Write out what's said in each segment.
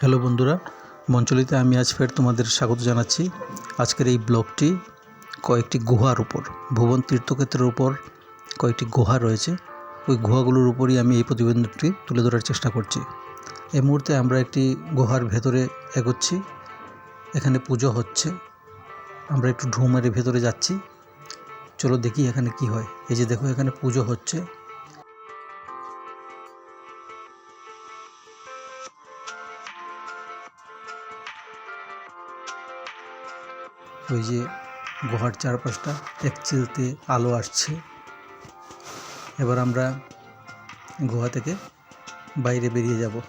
Hello বন্ধুরা, মঞ্চলিতে আমি আজ ফের তোমাদের স্বাগত জানাচ্ছি। আজকের এই ব্লগটি কয়েকটি গুহার উপর, ভুবন তীর্থক্ষেত্রের উপর কয়েকটি গুহা রয়েছে। ওই গুহাগুলোর উপরই আমি এই প্রতিবেদনটি তুলে ধরার চেষ্টা করছি। এই মুহূর্তে আমরা একটি গুহার ভেতরে এগোচ্ছি, এখানে পুজো হচ্ছে। আমরা একটু ঢু মেরে ভেতরে যাচ্ছি। চলো দেখি এখানে কি হয়। এই যে দেখো, এখানে পুজো হচ্ছে। ওই যে গুহার চারপাশটা এক চিলতে আলো আসছে। এবার আমরা গুহা থেকে বাইরে বেরিয়ে যাব।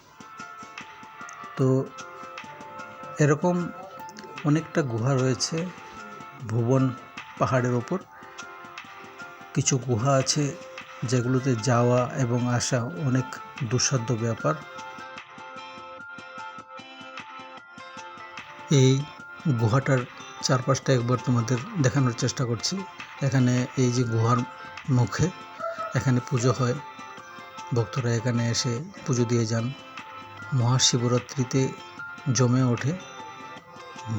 তো এরকম অনেকটা গুহা রয়েছে, ভুবন পাহাড়ের ওপর। কিছু গুহা আছে যেগুলোতে যাওয়া এবং আসা অনেক দুঃসাধ্য ব্যাপার। এই গুহাটার চারপাশটা একবার তোমাদের দেখানোর চেষ্টা করছি। এখানে এই যে গুহার মুখে এখানে পুজো হয়। ভক্তরা এখানে এসে পুজো দিয়ে যান। মহাশিবরাত্রিতে জমে ওঠে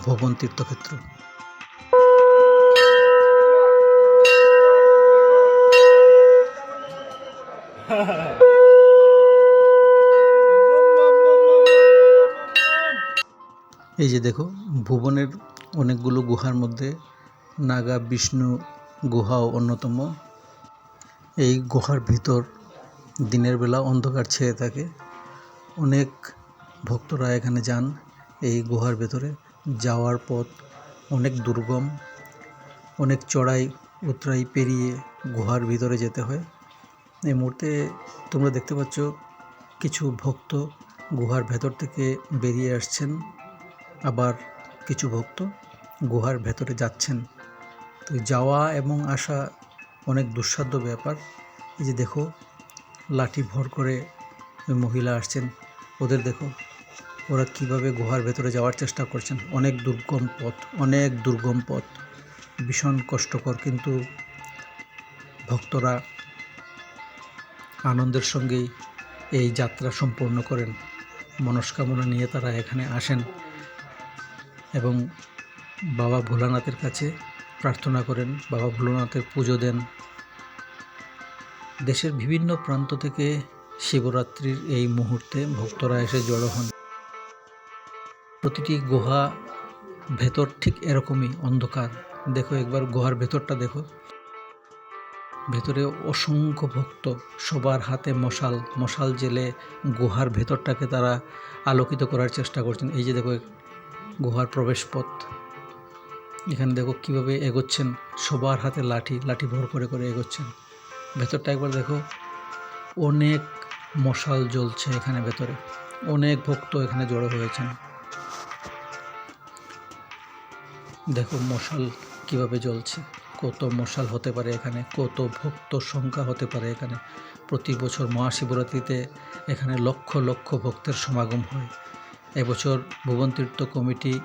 ভবন তীর্থক্ষেত্র। এই যে দেখো, ভুবনের অনেকগুলো গুহার মধ্যে নাগা, বিষ্ণু গুহাও অন্যতম। এই গুহার ভিতর দিনের বেলা অন্ধকার ছেয়ে থাকে। অনেক ভক্তরা এখানে যান এই গুহার ভেতরে। যাওয়ার পথ অনেক দুর্গম, অনেক চড়াই উতরাই পেরিয়ে গুহার ভিতরে যেতে হয়। এই মুহূর্তে তোমরা দেখতে পাচ্ছ কিছু ভক্ত গুহার ভেতর থেকে বেরিয়ে আসছেন। আবার কিছু ভক্ত গুহার ভেতরে যাচ্ছেন। তো যাওয়া এবং আসা অনেক দুঃসাধ্য ব্যাপার। এই যে দেখো, লাঠি ভর করে ওই মহিলা আসছেন। ওদের দেখো, ওরা কীভাবে গুহার ভেতরে যাওয়ার চেষ্টা করছেন। অনেক দুর্গম পথ, অনেক দুর্গম পথ। ভীষণ কষ্টকর কিন্তু ভক্তরা আনন্দের সঙ্গেই এই যাত্রা সম্পূর্ণ করেন। মনস্কামনা নিয়ে তারা এখানে আসেন এবং বাবা ভোলানাথের কাছে প্রার্থনা করেন, বাবা ভোলানাথের পুজো দেন। দেশের বিভিন্ন প্রান্ত থেকে শিবরাত্রির এই মুহূর্তে ভক্তরা এসে জড়ো হন। প্রতিটি গুহা ভেতর ঠিক এরকমই অন্ধকার। দেখো একবার গুহার ভেতরটা দেখো। ভেতরে অসংখ্য ভক্ত, সবার হাতে মশাল। মশাল জেলে গুহার ভেতরটাকে তারা আলোকিত করার চেষ্টা করছেন। এই যে দেখো, গুহার প্রবেশ পথ এখানে দেখো কীভাবে এগোচ্ছেন। সবার হাতে লাঠি লাঠি ভর করে করে এগোচ্ছেন। ভেতরটা একবার দেখো। অনেক মশাল জ্বলছে এখানে ভেতরে। অনেক ভক্ত এখানে জড়ো হয়েছেন। দেখো মশাল কীভাবে জ্বলছে। কত মশাল হতে পারে এখানে, কত ভক্ত সংখ্যা হতে পারে এখানে। প্রতি বছর মহাশিবরাত্রিতে এখানে লক্ষ লক্ষ ভক্তের সমাগম হয়। এবছর ভুবন তীর্থ কমিটি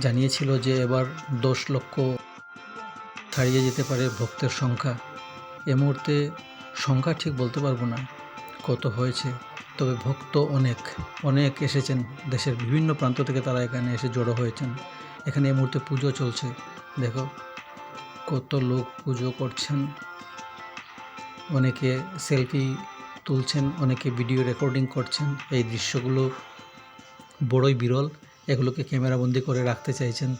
জানিয়েছিল যে এবার দশ লক্ষ ছাড়িয়ে যেতে পারে ভক্তের সংখ্যা। এ মুহূর্তে সংখ্যা ঠিক বলতে পারব না কত হয়েছে, তবে ভক্ত অনেক অনেক এসেছেন দেশের বিভিন্ন প্রান্ত থেকে তারা এখানে এসে জড়ো হয়েছেন। এখানে এই মুহূর্তে পুজো চলছে। দেখো, কত লোক পুজো করছেন। অনেকে সেলফি তুলছেন, অনেকে ভিডিও রেকর্ডিং করছেন। এই দৃশ্যগুলো বড়ই বিরল। এগুলোকে ক্যামেরাবন্দি করে রাখতে চাইছেন।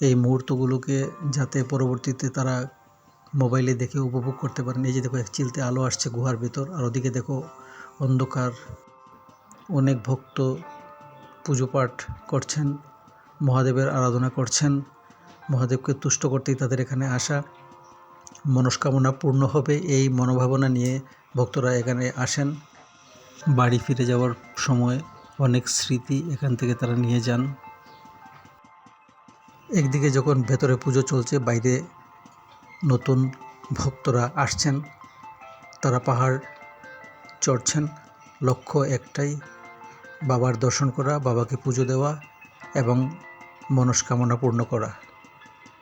এই মুহূর্তগুলোকে যাতে পরবর্তীতে তারা মোবাইলে দেখে উপভোগ করতে পারেন। এই যে দেখো, এক চিলতে আলো আসছে গুহার ভিতর, আর ওদিকে দেখো অন্ধকার। অনেক ভক্ত পুজো পাঠ করছেন, মহাদেবের আরাধনা করছেন। মহাদেবকে তুষ্ট করতেই তাদের এখানে আসা। মনস্কামনা পূর্ণ হবে এই মনোভাবনা নিয়ে ভক্তরা এখানে আসেন। বাড়ি ফিরে যাওয়ার সময় অনেক স্মৃতি এখান থেকে তারা নিয়ে যান। একদিকে যখন ভেতরে পুজো চলছে, বাইরে নতুন ভক্তরা আসছেন, তারা পাহাড় চড়ছেন, লক্ষ্য একটাই, বাবার দর্শন করা, বাবাকে পুজো দেওয়া এবং মনস্কামনা পূর্ণ করা।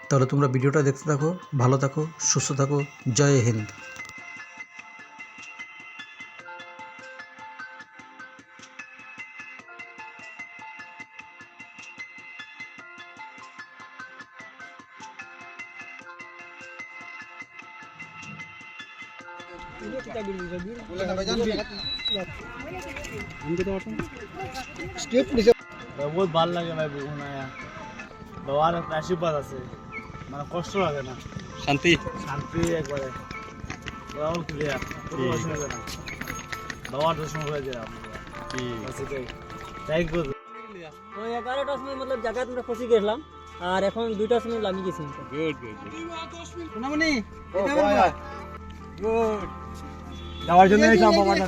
তাহলে তোমরা ভিডিওটা দেখতে থাকো, ভালো থাকো, সুস্থ থাকো, জয় হিন্দ। বহুত ভালো লাগে ভাই বাবার একটা আশীর্বাদ আছে। মানে কষ্ট লাগে না। শান্তি। শান্তি একবারে বাবার ক্লিয়ার কোনো অসুবিধা না বাবার দর্শন হয়ে যায় থ্যাংক ইউ ওই এগারোটার সময় মতলব জায়গায় আমরা ফসি গেছিলাম আর এখন দুইটার সময় লামি গেছি। গুড গুড যাওয়ার জন্য এইসব বাবার